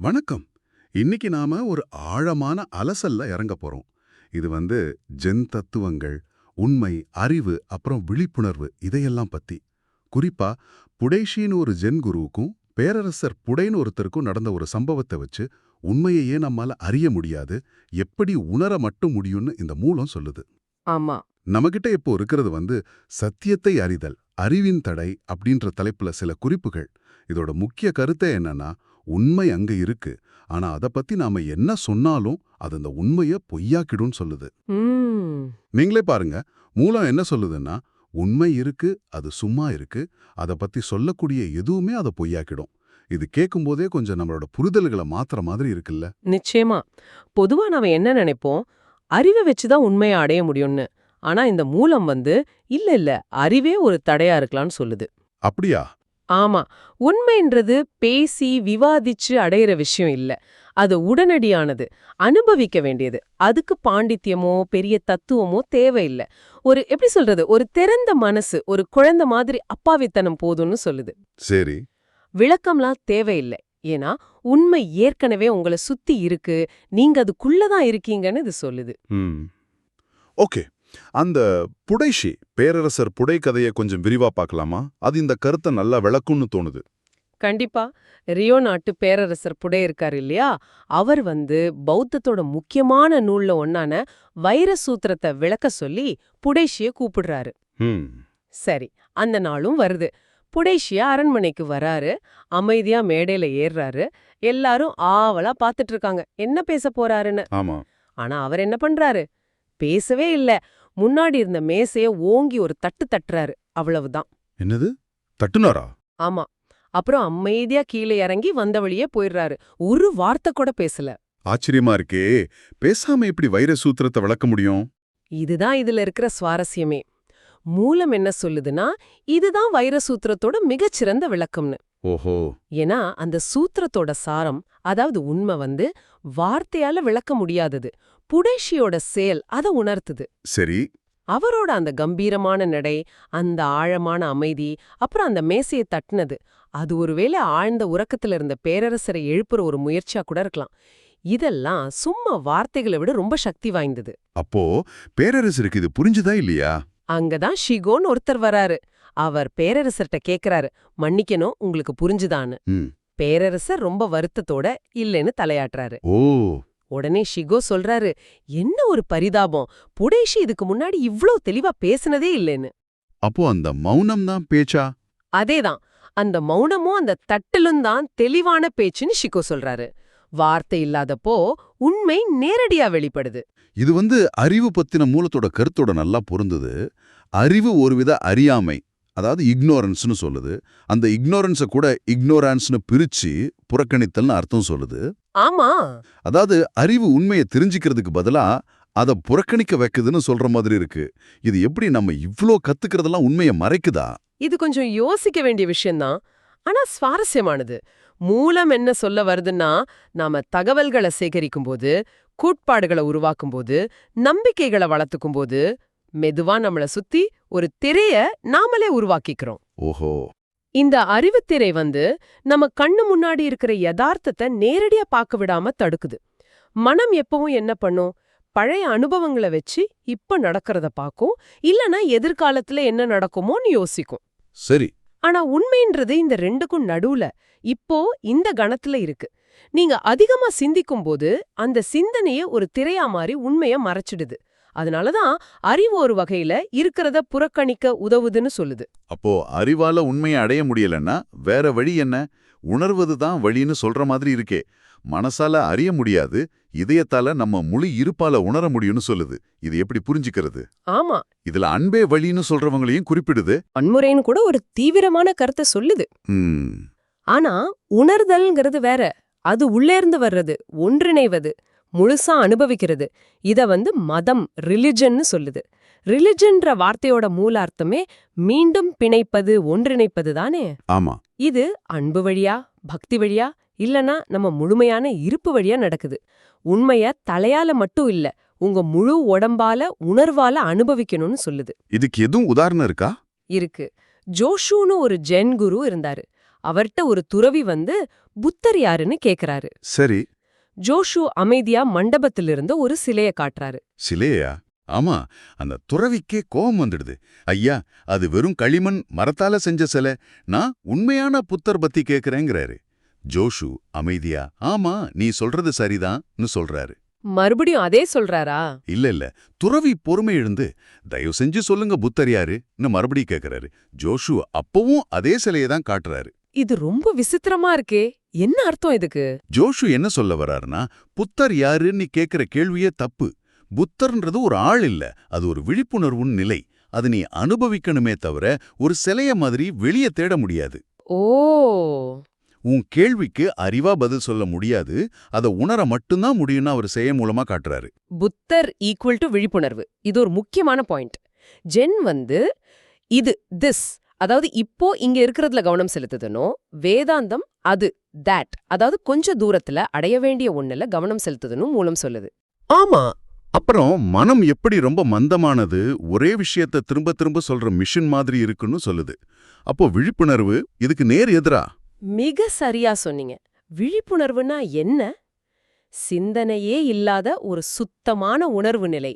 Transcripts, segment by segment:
வணக்கம். இன்னைக்கு நாம ஒரு ஆழமான அலசல்ல இறங்க போறோம். இது வந்து ஜென் தத்துவங்கள் உண்மை அறிவு அப்புறம் விழிப்புணர்வு இதையெல்லாம் பத்தி. குறிப்பா புடைஷின்னு ஒரு ஜென் குருவுக்கும் பேரரசர் புடைன்னு ஒருத்தருக்கும் நடந்த ஒரு சம்பவத்தை வச்சு உண்மையையே நம்மால அறிய முடியாது. எப்படி உணர மட்டும் முடியும்னு இந்த மூலம் சொல்லுது. ஆமா. நம்மகிட்ட இப்போ இருக்கிறது வந்து சத்தியத்தை அறிதல் அறிவின் தடை அப்படின்ற தலைப்புல சில குறிப்புகள். இதோட முக்கிய கருத்தே என்னன்னா உண்மை அங்க இருக்கு. ஆனா அத பத்தி நாம என்ன சொன்னாலும் அது அந்த உண்மைய பொய்யாக்கிடும்னு சொல்லுது. நீங்களே பாருங்க. மூலம் என்ன சொல்லுதுன்னா உண்மை இருக்கு அது சும்மா இருக்கு. அத பத்தி சொல்லக்கூடிய எதுவுமே அதை பொய்யாக்கிடும். இது கேட்கும்போதே கொஞ்சம் நம்மளோட புரிதல்களை மாத்துற மாதிரி இருக்குல்ல? நிச்சயமா. பொதுவா நாம என்ன நினைப்போம்? அறிவை வச்சுதான் உண்மையை அடைய முடியும்னு. ஆனா இந்த மூலம் வந்து இல்ல இல்ல அறிவே ஒரு தடையா இருக்கலாம்னு சொல்லுது. அப்படியா? ஆமா உண்மைன்றது பேசி விவாதிச்சு அடையிற விஷயம் இல்ல. அது உடனடியானது அனுபவிக்க வேண்டியது. அதுக்கு பாண்டித்யமோ பெரிய தத்துவமோ தேவையில்லை. ஒரு எப்படி சொல்றது ஒரு திறந்த மனசு ஒரு குழந்தை மாதிரி அப்பாவித்தனம் போதும்னு சொல்லுது. சரி. விளக்கம்லாம் தேவையில்லை. ஏன்னா உண்மை ஏற்கனவே உங்களை சுத்தி இருக்கு. நீங்க அதுக்குள்ளதான் இருக்கீங்கன்னு இது சொல்லுது. ஓகே. அந்த புடைஷி பேரரசர் புடை கதையை கொஞ்சம் விரிவா பார்க்கலாமா? அது இந்த கருத்தை நல்லா விளக்கும்னு தோணுது. கண்டிப்பா. ரியோ நாட்டு பேரரசர் புடை இருக்காரு இல்லையா? அவர் வந்து பௌத்தத்தோட முக்கியமான நூல்ல ஒன்னான வைர சூத்திரத்தை விளக்க சொல்லி புடைஷிய கூப்பிடுறாரு. சரி அந்த நாளும் வருது. புடைஷியா அரண்மனைக்கு வராரு. அமைதியா மேடையில ஏறுறாரு. எல்லாரும் ஆவலா பாத்துட்டு இருக்காங்க. என்ன பேச போறாருன்னு. ஆனா அவர் என்ன பண்றாரு? பேசவே இல்ல. முன்னாடி இருந்த மேசைய ஓங்கி ஒரு தட்டு தட்டுறாரு. அவ்வளவுதான். என்னது? தட்டுனாரா? ஆமா. அப்புறம் அமைதியா கீழே இறங்கி வந்த வழியே போயிடுறாரு. ஒரு வார்த்தை கூட பேசல. ஆச்சரியமா இருக்கே. பேசாம எப்படி வைர சூத்திரத்தை விளக்க முடியும்? இதுதான் இதுல இருக்கிற சுவாரஸ்யமே. மூலம் என்ன சொல்லுதுன்னா இதுதான் வைரசூத்திரத்தோட மிகச்சிறந்த விளக்கம்னு. ஓஹோ. ஏன்னா அந்த சூத்திரத்தோட சாரம் அதாவது உண்மை வந்து வார்த்தையால விளக்க முடியாதது. புடேஷியோட செயல் அதை உணர்த்துது. சரி. அவரோட அந்த கம்பீரமான நடை அந்த ஆழமான அமைதி அப்புறம் அந்த மேசையை தட்டினது. அது ஒருவேளை ஆழ்ந்த உறக்கத்துல இருந்த பேரரசரை எழுப்புற ஒரு முயற்சியா கூட இருக்கலாம். இதெல்லாம் சும்மா வார்த்தைகளை விட ரொம்ப சக்தி வாய்ந்தது. அப்போ பேரரசருக்கு இது புரிஞ்சுதா இல்லையா? அங்கதான் ஷிகோன்னு ஒருத்தர் வராரு. அவர் பேரரசர்ட்ட கேக்குறாரு மன்னிக்கணும் உங்களுக்கு புரிஞ்சுதான்னு. பேரரசர் ரொம்ப வருத்தத்தோட இல்லைன்னு தலையாட்டுறாரு. ஓ. உடனே ஷிகோ சொல்றாரு என்ன ஒரு பரிதாபம்? புடேஷி இதுக்கு முன்னாடி இவ்ளோ தெளிவா பேசுனதே இல்லைன்னு. அப்போ அந்த மௌனம் தான் பேச்சா? அதேதான். அந்த மௌனமும் அந்த தட்டலும் தான் தெளிவான பேச்சுன்னு ஷிகோ சொல்றாரு. வார்த்தை இல்லாதப்போ உண்மை நேரடியா வெளிப்படுது. இது வந்து அறிவு பத்தின மூலத்தோட கருத்தோட நல்லா பொருந்தது. அறிவு ஒருவித அறியாமை அதாவது இக்னோரன்ஸ்னு சொல்லுது. அந்த இக்னோரன்ஸை கூட இக்னோரான்ஸ்னு பிரிச்சு புறக்கணித்தல்னு அர்த்தம் சொல்லுது. ஆமா. அதாவது அறிவு உண்மையை தெரிஞ்சுக்கிறதுக்கு பதிலா அதை புறக்கணிக்க வைக்குதுன்னு சொல்ற மாதிரி இருக்கு. இது எப்படி நம்ம இவ்ளோ கத்துக்கிறதெல்லாம் உண்மையை மறைக்குதா? இது கொஞ்சம் யோசிக்க வேண்டிய விஷயம்தான் ஆனா சுவாரஸ்யமானது. மூலம் என்ன சொல்ல வருதுன்னா நாம தகவல்களை சேகரிக்கும் போது கூட்பாடுகளை உருவாக்கும் போது நம்பிக்கைகளை வளர்த்துக்கும் போது மெதுவா நம்மள சுத்தி ஒரு திரைய நாமளே உருவாக்கிக்கிறோம். ஓஹோ. இந்த அறிவுத்திரை வந்து நம்ம கண்ணு முன்னாடி இருக்கிற யதார்த்தத்தை நேரடியா பார்க்க விடாம தடுக்குது. மனம் எப்பவும் என்ன பண்ணும்? பழைய அனுபவங்களை வச்சு இப்ப நடக்கிறத பார்க்கும். இல்லனா எதிர்காலத்துல என்ன நடக்குமோன்னு யோசிக்கும். சரி. ஆனா உண்மைன்றது இந்த ரெண்டுக்கும் நடுவுல இப்போ இந்த கணத்துல இருக்கு. நீங்க அதிகமா சிந்திக்கும் போது அந்த சிந்தனைய ஒரு திரையா மாறி உண்மைய மறைச்சிடுது. அதனாலதான் அறிவு ஒரு வகையில இருக்கிறத புறக்கணிக்க உதவுதுன்னு சொல்லுது. அப்போ அறிவால உண்மையை அடைய முடியலன்னா வேற வழி என்ன? உணர்வது தான் வழின்னு சொல்ற மாதிரி இருக்கே. மனசால அறிய முடியாது இதயத்தால நம்ம முழு இருப்பால உணர முடியும்னு சொல்லுது. இது எப்படி புரிஞ்சுக்கிறது? ஆமா. இதுல அன்பே வழின்னு சொல்றவங்களையும் குறிப்பிடுது. வன்முறைன்னு கூட ஒரு தீவிரமான கருத்தை சொல்லுது. ம். ஆனா உணர்தல்ங்கிறது வேற. அது உள்ளேர்ந்து வர்றது ஒன்றிணைவது. முழுசா அனுபவிக்கிறது. இத வந்து மதம் ரிலிஜன்னு சொல்லுது. ரிலிஜன்ற வார்த்தையோட மூலார்த்தமே மீண்டும் பிணைப்பது ஒன்றிணைப்பது தானே? ஆமா. இது அன்பு வழியா பக்தி வழியா இல்லனா நம்ம முழுமையான இருப்பு வழியா நடக்குது. உண்மைய தலையால மட்டும் இல்ல உங்க முழு உடம்பால உணர்வால அனுபவிக்கணும்னு சொல்லுது. இதுக்கு எதுவும் உதாரணம் இருக்கா? இருக்கு. ஜோஷுன்னு ஒரு ஜென் குரு இருந்தாரு. அவர்ட்ட ஒரு துறவி வந்து புத்தர் யாருன்னு கேக்குறாரு. சரி. ஜோஷு அமைதியா மண்டபத்திலிருந்து ஒரு சிலைய காட்டுறாரு. சிலையா? ஆமா அந்த துறவிக்கே கோபம் வந்துடுது. ஐயா அது வெறும் களிமண் மரத்தால செஞ்ச சிலை. நான் உண்மையான புத்தர் பத்தி கேக்குறேங்கிறாரு. ஜோஷு அமைதியா ஆமா நீ சொல்றது சரிதான்னு சொல்றாரு. மறுபடியும் அதே சொல்றாரா? இல்ல இல்ல துறவி பொறுமை எழுந்து தயவு செஞ்சு சொல்லுங்க புத்தர் யாருன்னு மறுபடியும் கேக்குறாரு. ஜோஷு அப்பவும் அதே சிலையை தான் காட்டுறாரு. இது ரொம்ப விசித்திரமா இருக்கே. என்ன அர்த்தம் இதுக்கு? ஜோஷு என்ன சொல்ல வர்றாருன்னா புத்தர் யாருன்னு கேக்குற கேள்வியே தப்பு. புத்தர்ன்றது ஒரு ஆள் இல்ல. அது ஒரு விழிப்புணர்வுன்னு நிலை. அது நீ அனுபவிக்கணுமே தவிர ஒரு சிலைய மாதிரி வெளியே தேட முடியாது. ஓ. உன் கேள்விக்கு அறிவா பதில் சொல்ல முடியாது. அதை உணர மட்டும்தான் முடியும்னு அவர் செய்ய மூலமா காட்டுறாரு. புத்தர் ஈக்குவல் டு விழிப்புணர்வு. இது ஒரு முக்கியமான பாயிண்ட் ஜென் வந்து இது திஸ் அதாவது இப்போ இங்க இருக்கிறதுல கவனம் செலுத்துதுனோ வேதாந்தம் அது தட் அதாவது கொஞ்ச தூரத்துல அடைய வேண்டிய ஒண்ணுல கவனம் செலுத்துதுன்னு மூலம் சொல்லுது. ஆமா. அப்புறம் மனம் எப்படி ரொம்ப மந்தமானது ஒரே விஷயத்த திரும்ப திரும்ப சொல்ற மிஷின் மாதிரி இருக்குன்னு சொல்லுது. அப்போ விழிப்புணர்வு இதுக்கு நேர் எதிரா? மிக சரியா சொன்னீங்க. விழிப்புணர்வுனா என்ன? சிந்தனையே இல்லாத ஒரு சுத்தமான உணர்வு நிலை.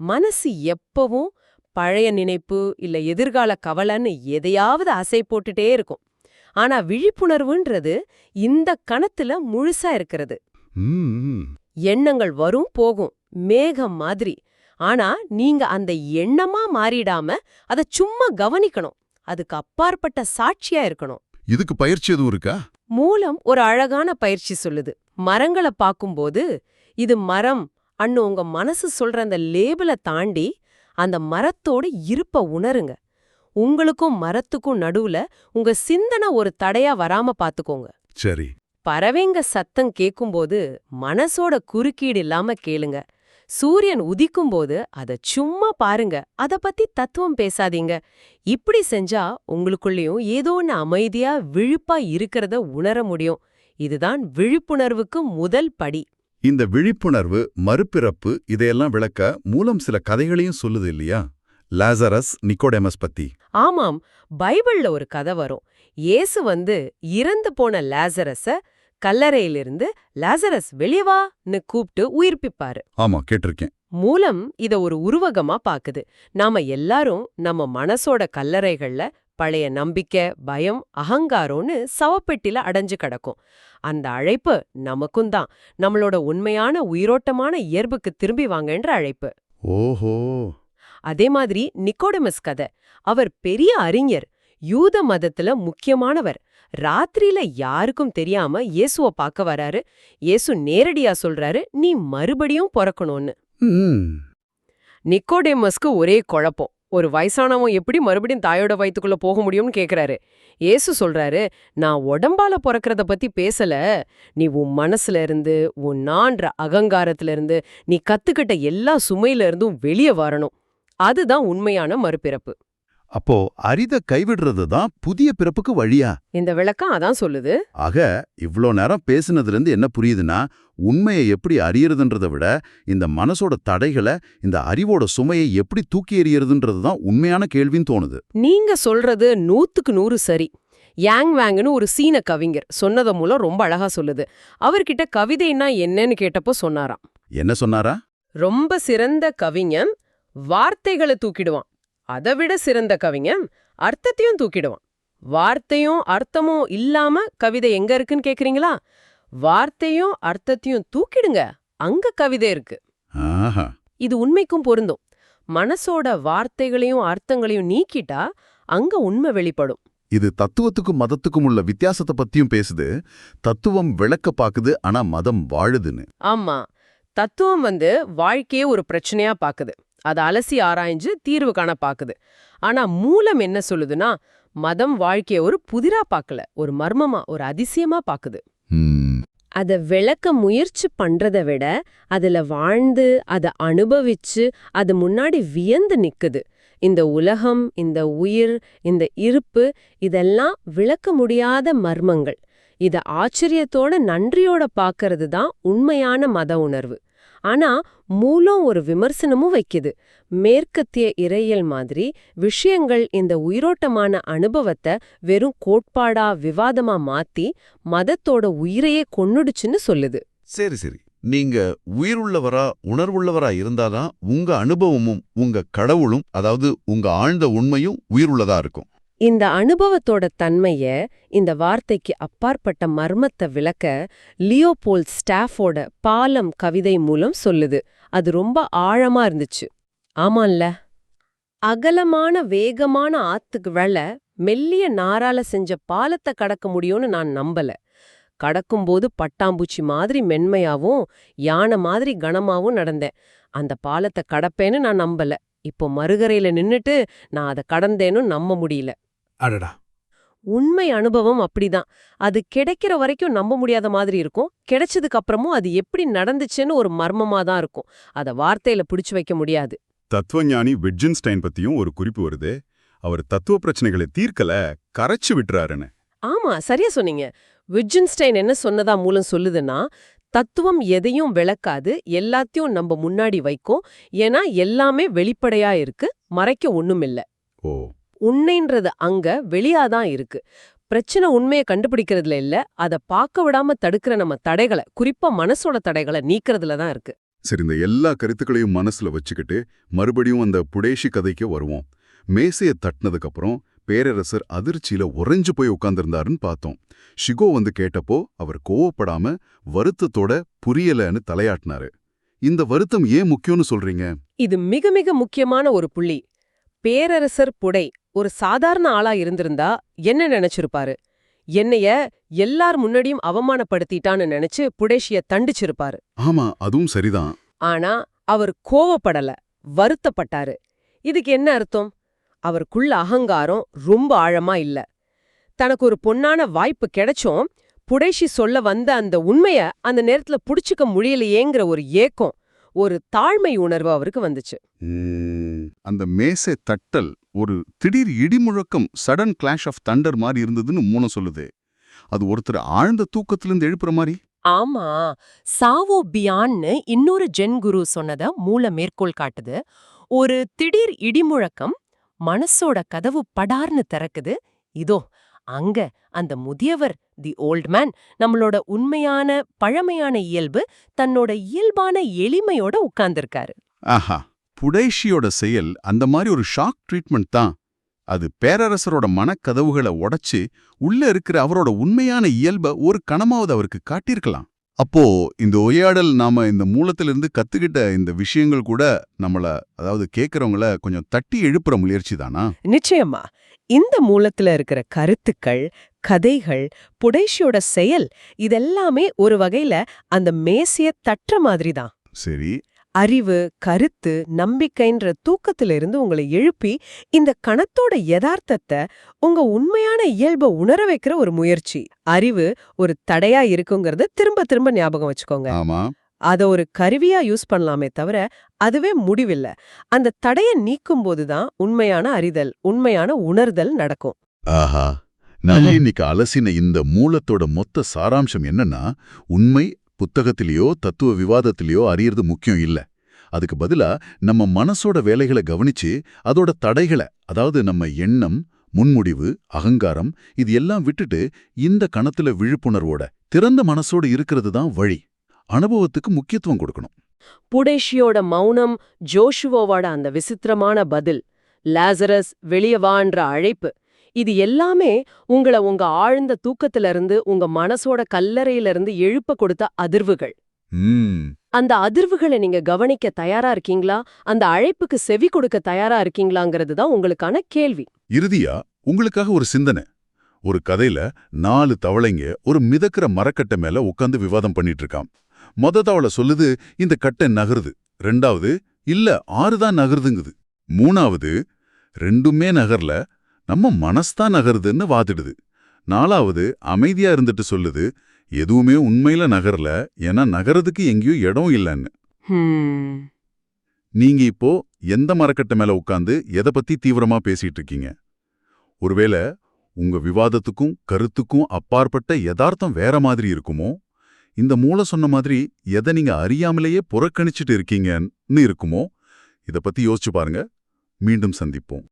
மனசு எப்பவும் பழைய நினைப்பு இல்ல எதிர்கால கவலைன்னு எதையாவது அசை போட்டுட்டே இருக்கும். ஆனா விழிப்புணர்வுன்றது இந்த கணத்துல முழுசா இருக்கிறது. எண்ணங்கள் வரும் போகும் மேகம் மாதிரி. ஆனா நீங்க அந்த எண்ணமா மாறிடாம அத சும்மா கவனிக்கணும். அதுக்கு அப்பாற்பட்ட சாட்சியா இருக்கணும். இதுக்கு பயிற்சி எதுவும் இருக்கா? மூலம் ஒரு அழகான பயிற்சி சொல்லுது. மரங்களை பார்க்கும்போது இது மரம் அன்னு உங்க மனசு சொல்ற அந்த லேபிள தாண்டி அந்த மரத்தோட இருப்ப உணருங்க. உங்களுக்கும் மரத்துக்கும் நடுவுல உங்க சிந்தனை ஒரு தடையா வராம பாத்துக்கோங்க. சரி. பறவைங்க சத்தம் கேக்கும்போது மனசோட குறுக்கீடு இல்லாம கேளுங்க. சூரியன் உதிக்கும்போது அத சும்மா பாருங்க. அத பத்தி தத்துவம் பேசாதீங்க. இப்படி செஞ்சா உங்களுக்குள்ளேயும் ஏதோ ஒன்னு அமைதியா விழிப்பா இருக்கிறத உணர முடியும். இதுதான் விழிப்புணர்வுக்கு முதல் படி. இந்த விழிப்புணர்வு மறுபிறப்பு இதையெல்லாம் விளக்க மூலம் சில கதைகளையும் சொல்லுது இல்லையா? லாசரஸ் நிக்கோடெமஸ் பத்தி. ஆமாம். பைபிள்ல ஒரு கதை வரும். இயேசு வந்து இறந்து போன லாசரஸ கல்லறையிலிருந்து லாசரஸ் வெளியே வான்னு கூப்பிட்டு உயிர்ப்பிப்பாரு. ஆமா கேட்டிருக்கேன். மூலம் இத ஒரு உருவகமா பாக்குது. நாம எல்லாரும் நம்ம மனசோட கல்லறைகள்ல பழைய நம்பிக்கை பயம் அகங்காரம்னு சவப்பெட்டில அடைஞ்சு கிடக்கும். அந்த அழைப்பு நமக்கும் தான். நம்மளோட உண்மையான உயிரோட்டமான இயல்புக்கு திரும்பி வாங்கன்ற அழைப்பு. ஓஹோ! அதே மாதிரி நிக்கோடமஸ் கதை. அவர் பெரிய அறிஞர் யூத மதத்துல முக்கியமானவர். ராத்திரியில யாருக்கும் தெரியாம இயேசுவ பார்க்க வராரு. இயேசு நேரடியா சொல்றாரு நீ மறுபடியும் பிறக்கணும்னு. நிக்கோடேமஸ்க்கு ஒரே குழப்பம். ஒரு வயசானவன் எப்படி மறுபடியும் தாயோட வயிற்றுக்குள்ள போக முடியும்னு கேக்குறாரு. ஏசு சொல்றாரு நான் உடம்பால பிறக்கிறத பத்தி பேசல. நீ உன் மனசுல இருந்து உன் நான்ற அகங்காரத்துல இருந்து நீ கத்துக்கிட்ட எல்லா சுமையில இருந்தும் வெளியே வரணும். அதுதான் உண்மையான மறுபிறப்பு. அப்போ அரித கைவிடுறது தான் புதிய பிறப்புக்கு வழியா? இந்த விளக்கம் அதான் சொல்லுது. ஆக இவ்ளோ நேரம் பேசுனதுலேருந்து என்ன புரியுதுன்னா உண்மையை எப்படி அறியறதுன்றதை விட இந்த மனசோட தடைகளை இந்த அறிவோட சுமையை எப்படி தூக்கி எறியறதுன்றது தான் உண்மையான கேள்வின்னு தோணுது. நீங்க சொல்றது நூத்துக்கு நூறு சரி. யாங் வேங்னு ஒரு சீன கவிஞர் சொன்னத மூலம் ரொம்ப அழகா சொல்லுது. அவர்கிட்ட கவிதைன்னா என்னன்னு கேட்டப்போ சொன்னாராம். என்ன சொன்னாரா? ரொம்ப சிறந்த கவிஞன் வார்த்தைகளை தூக்கிடுவான். அதை விட சிறந்த கவிஞன் அர்த்தத்தையும் தூக்கிடுவான். வார்த்தையும் அர்த்தமும் இல்லாம கவிதை எங்க இருக்குன்னு கேக்குறீங்களா? வார்த்தையும் அர்த்தத்தையும் தூக்கிடுங்க. அங்க கவிதை இருக்கு. ஆஹா. இது உண்மைக்கும் பொருந்தும். மனசோட வார்த்தைகளையும் அர்த்தங்களையும் நீக்கிட்டா அங்க உண்மை வெளிப்படும். இது தத்துவத்துக்கும் மதத்துக்கும் உள்ள வித்தியாசத்தை பத்தியும் பேசுது. தத்துவம் விளக்க பாக்குது ஆனா மதம் வாழுதுன்னு. ஆமா. தத்துவம் வந்து வாழ்க்கையே ஒரு பிரச்சனையா பாக்குது. அதை அலசி ஆராய்ஞ்சு தீர்வு காண பாக்குது. ஆனா மூலம் என்ன சொல்லுதுன்னா மதம் வாழ்க்கைய ஒரு புதிரா பார்க்கல ஒரு மர்மமா ஒரு அதிசயமா பாக்குது. அத விளக்க முயற்சி பண்றத விட அதுல வாழ்ந்து அத அனுபவிச்சு அது முன்னாடி வியந்து நிக்குது. இந்த உலகம் இந்த உயிர் இந்த இருப்பு இதெல்லாம் விளக்க முடியாத மர்மங்கள். இத ஆச்சரியத்தோட நன்றியோட பார்க்கறது தான் உண்மையான மத உணர்வு. ஆனா மூலம் ஒரு விமர்சனமும் வைக்குது. மேற்கத்திய இறையியல் மாதிரி விஷயங்கள் இந்த உயிரோட்டமான அனுபவத்தை வெறும் கோட்பாடா விவாதமா மாத்தி மதத்தோட உயிரையே கொன்னுடுச்சுன்னு சொல்லுது. சரி சரி. நீங்க உயிருள்ளவரா உணர்வுள்ளவரா இருந்தாதான் உங்க அனுபவமும் உங்க கடவுளும் அதாவது உங்க ஆழ்ந்த உண்மையும் உயிருள்ளதா இருக்கும். இந்த அனுபவத்தோட தன்மைய இந்த வார்த்தைக்கு அப்பாற்பட்ட மர்மத்தை விளக்க லியோபோல் ஸ்டாஃபோட பாலம் கவிதை மூலம் சொல்லுது. அது ரொம்ப ஆழமா இருந்துச்சு. ஆமால்ல. அகலமான வேகமான ஆத்துக்கு வெள்ள மெல்லிய நாரால செஞ்ச பாலத்தை கடக்க முடியும்னு நான் நம்பல. கடக்கும்போது பட்டாம்பூச்சி மாதிரி மென்மையாவும் யானை மாதிரி கனமாவும் நடந்தேன். அந்த பாலத்தை கடப்பேன்னு நான் நம்பல. இப்போ மறுகரையில நின்னுட்டு நான் அதை கடந்தேன்னு நம்ப முடியல. அடடா. உண்மை அனுபவம் அப்படிதான். அது கிடைக்கிற வரைக்கும் நம்ப முடியாத மாதிரி இருக்கும். கிடைச்சதுக்கு அப்புறமும் அது எப்படி நடந்துச்சுன்னு ஒரு மர்மமா தான் இருக்கும். அத வார்த்தையில பிடிச்சு வைக்க முடியாது. தத்துவஞானி விட்ஜின்ஸ்டைன் பத்தியும் ஒரு குறிப்பு வருது. அவர் தத்துவ பிரச்சனைகளை தீர்க்கல கரைச்சு விட்டுறாருன்னு. ஆமா சரியா சொன்னீங்க. விட்ஜன்ஸ்டைன் என்ன சொன்னதா மூலம் சொல்லுதுன்னா தத்துவம் எதையும் விளக்காது எல்லாத்தையும் நம்ம முன்னாடி வைக்கும். ஏன்னா எல்லாமே வெளிப்படையா இருக்கு மறைக்க ஒண்ணுமில்ல. ஓ. உண்மைன்றது அங்க வெளியாதான் இருக்கு. பிரச்சனை உண்மையை கண்டுபிடிக்கிறதுல இல்ல அத பார்க்க விடாம தடுக்கிற நம்ம தடைகளை குறிப்பா மனசோட தடைகளை நீக்கிறதுல தான் இருக்கு. சரி இந்த எல்லா கருத்துக்களையும் மனசுல வச்சுக்கிட்டு மறுபடியும் அந்த புடேஷி கதைக்கு வருவோம். மேசைய தட்டினதுக்கு அப்புறம் பேரரசர் அதிர்ச்சியில உறைஞ்சு போய் உட்கார்ந்திருந்தாருன்னு பார்த்தோம். ஷிகோ வந்து கேட்டப்போ அவர் கோவப்படாம வருத்தத்தோட புரியலன்னு தலையாட்டினாரு. இந்த வருத்தம் ஏன் முக்கியம்னு சொல்றீங்க? இது மிக மிக முக்கியமான ஒரு புள்ளி. பேரரசர் புடை ஒரு சாதாரண ஆளா இருந்திருந்தா என்ன நினைச்சிருப்பாரு? என்னைய எல்லார் முன்னாடியும் அவமானப்படுத்திட்டான்னு நினைச்சு புடேஷிய தண்டிச்சிருப்பாரு. ஆமா அதுவும் சரிதான். ஆனா அவர் கோவப்படல வருத்தப்பட்டாரு. இதுக்கு என்ன அர்த்தம்? அவருக்குள்ள அகங்காரம் ரொம்ப ஆழமா இல்ல. தனக்கு ஒரு பொன்னான வாய்ப்பு கிடைச்சும் புடைஷி சொல்ல வந்த அந்த உண்மைய அந்த நேரத்துல புடிச்சுக்க முடியலையேங்கிற ஒரு ஏக்கம் ஒரு தாழ்மை உணர்வு அவருக்கு வந்துச்சு. அந்த மேசை தட்டல் ஒரு திடீர் இடிமுழக்கம் சடன் கிளாஷ் ஆஃப் தண்டர் மாதிரி இருந்ததுன்னு மூலம் சொல்லுது. அது ஒருத்தர் ஆழ்ந்த தூக்கத்திலிருந்து எழுப்புற மாதிரி? ஆமா. சாவோ பியான்னு இன்னொரு ஜென் குரு சொன்னத மூல மேற்கோள் காட்டுது. ஒரு திடீர் இடிமுழக்கம் மனசோட கதவு படார்னு திறக்குது. இதோ அங்க அந்த முதியவர் தி ஓல்ட் மேன் நம்மளோட உண்மையான பழமையான இயல்பு தன்னோட இயல்பான எளிமையோட உட்கார்ந்திருக்காரு. ஆஹா புடைஷியோட செயல் அந்த மாதிரி ஒரு ஷாக் ட்ரீட்மெண்ட் தான். அது பேரரசரோட மனக்கதவுகளை உடைச்சு உள்ள இருக்கிற அவரோட உண்மையான இயல்ப ஒரு கணமாவது அவருக்கு காட்டியிருக்கலாம். அப்போ இந்த உரையாடல் நாம இந்த மூலத்திலிருந்து கத்துக்கிட்ட இந்த விஷயங்கள் கூட நம்மள அதாவது கேட்கறவங்கள கொஞ்சம் தட்டி எழுப்புற முயற்சி தானா? நிச்சயமா. இந்த மூலத்துல இருக்கிற கருத்துக்கள் கதைகள் புடைஷியோட செயல் இதெல்லாமே ஒரு வகையில அந்த மேசிய தட்டுற மாதிரி தான். சரி. அறிவு கருத்து நம்பிக்கைன்ற தூக்கத்திலிருந்து உங்களை எழுப்பி இந்த கணத்தோட யதார்த்தத்தை உங்க உண்மையான இயல்பை உணர வைக்கிற ஒரு முயற்சி. அறிவு ஒரு தடையா இருக்குங்கிறத திரும்ப திரும்ப ஞாபகம் வச்சுக்கோங்க. ஆமா. அத ஒரு கருவியா யூஸ் பண்ணலாமே தவிர அதுவே முடிவில்ல. அந்த தடைய நீக்கும் போதுதான் உண்மையான அறிதல் உண்மையான உணர்தல் நடக்கும். ஆஹா! நான் இன்னைக்கு அலசின இந்த மூலத்தோட மொத்த சாராம்சம் என்னன்னா உண்மை புத்தகத்திலேயோ தத்துவ விவாதத்திலேயோ அறியறது முக்கியம் இல்ல. அதுக்கு பதிலா நம்ம மனசோட வேலைகளை கவனிச்சு அதோட தடைகளை அதாவது நம்ம எண்ணம் முன்முடிவு அகங்காரம் இது எல்லாம் விட்டுட்டு இந்த கணத்துல விழிப்புணர்வோட திறந்த மனசோட இருக்கிறது தான் வழி. அனுபவத்துக்கு முக்கியத்துவம் கொடுக்கணும். புடேஷியோட மௌனம் ஜோஷுவோவோட அந்த விசித்திரமான பதில் லாசரஸ் வெளிய வான்ற அழைப்பு இது எல்லாமே உங்களை உங்க ஆழ்ந்த தூக்கத்துல இருந்து உங்க மனசோட கல்லறையில இருந்து எழுப்ப கொடுத்த அதிர்வுகள். அந்த அதிர்வுகளை நீங்க கவனிக்க தயாரா இருக்கீங்களா? அந்த அழைப்புக்கு செவி கொடுக்க தயாரா இருக்கீங்களாங்கிறது தான் உங்களுக்கான கேள்வி. இறுதியா உங்களுக்காக ஒரு சிந்தனை. ஒரு கதையில நாலு தவளைங்க ஒரு மிதக்கிற மரக்கட்டை மேல உட்கார்ந்து விவாதம் பண்ணிட்டு இருக்காம். மொத தவளை சொல்லுது இந்த கட்டை நகருது. ரெண்டாவது இல்ல ஆறுதான் நகருதுங்குது. மூணாவது ரெண்டுமே நகர்ல நம்ம மனஸ்தான் நகருதுன்னு வாதிடுது. நாலாவது அமைதியா இருந்துட்டு சொல்லுது எதுவுமே உண்மையில நகரல ஏன்னா நகரதுக்கு எங்கேயோ இடம் இல்லைன்னு. நீங்க இப்போ எந்த மரக்கட்டை மேல உட்கார்ந்து எதை பத்தி தீவிரமா பேசிட்டு இருக்கீங்க ஒருவேளை உங்க விவாதத்துக்கும் கருத்துக்கும் அப்பாற்பட்ட யதார்த்தம் வேற மாதிரி இருக்குமோ? இந்த மூளை சொன்ன மாதிரி எதை நீங்க அறியாமலேயே புறக்கணிச்சிட்டு இருக்கீங்கன்னு இருக்குமோ? இத பத்தி யோசிச்சு பாருங்க. மீண்டும் சந்திப்போம்.